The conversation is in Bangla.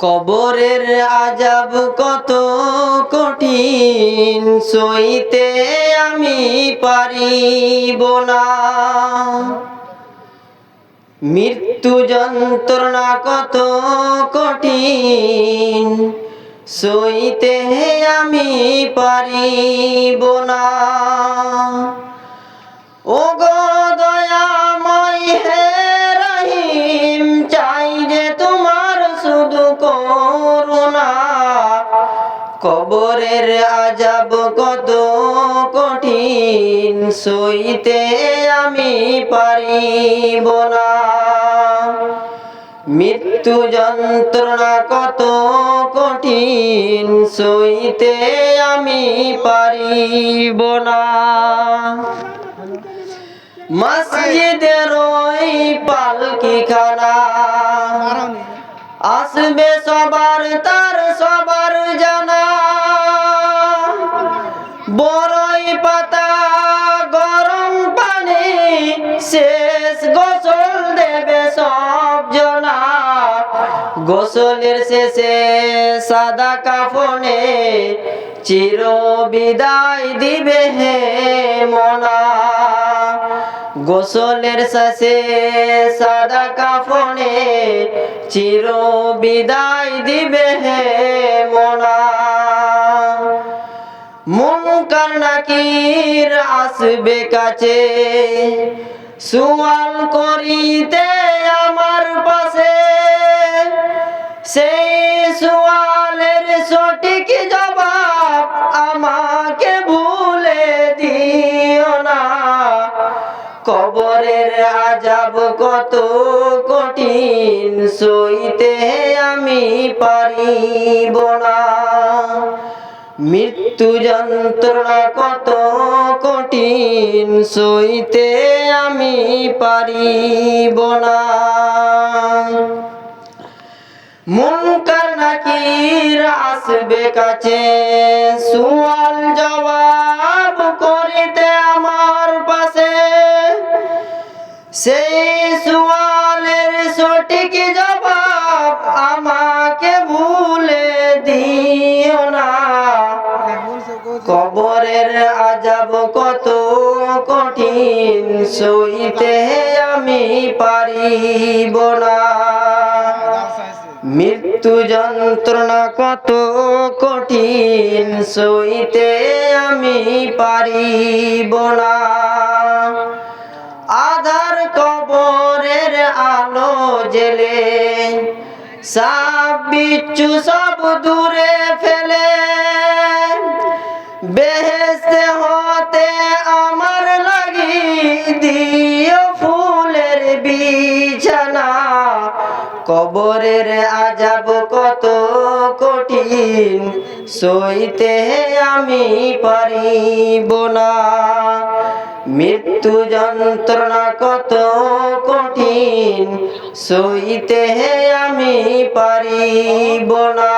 কবরের আজাব কত কঠিন, সইতে আমি পারিব না। মৃত্যু যন্ত্রণা কত কঠিন, সইতে আমি পারিব না। কবরের আজাব কত কঠিন, সইতে আমি পারিব না। মৃত্যু যন্ত্রণা কত কঠিন, সইতে আমি পারিব না। মসজিদের ওই পালকি খানা আসবে সবার তার সবার বড়ই পাতা গরম পানি, শেষ গোসল দেবে সব জনা। গোসলের শেষে সাদা কাফনে চির বিদায় দিবে হে মনা। গোসলের শেষে সাদা কাফনে চির বিদায় দিবে হে মনা। আসবে কাছে। সুয়াল করিতে আমার পাশে। সেই সুয়ালের সঠিক জবাব আমাকে ভুলে দিও না। কবরের আজাব কত কঠিন, সইতে আমি পারিব না। মৃত্যু যন্ত্রণা কত কঠিন, সইতে আমি পারিব না। মুনকার নাকির আসবে কাছে, সুয়াল জবাব করিতে আমার পাশে। সেই সুয়ালের সঠিক জবাব আমাকে কবরের আজাব কত কঠিন, সইতে আমি পারিব না। মৃত্যু যন্ত্রণা কত কঠিন, সইতে আমি পারিব না। আধার কবরের আলো জেলে, সাপ, বিচ্ছু সব দূরে ফেলে। বেহেস্তে কবরের আজাব কত কঠিন, সইতে আমি পারিব না। মৃত্যু যন্ত্রণা কত কঠিন, সইতে আমি পারিব না।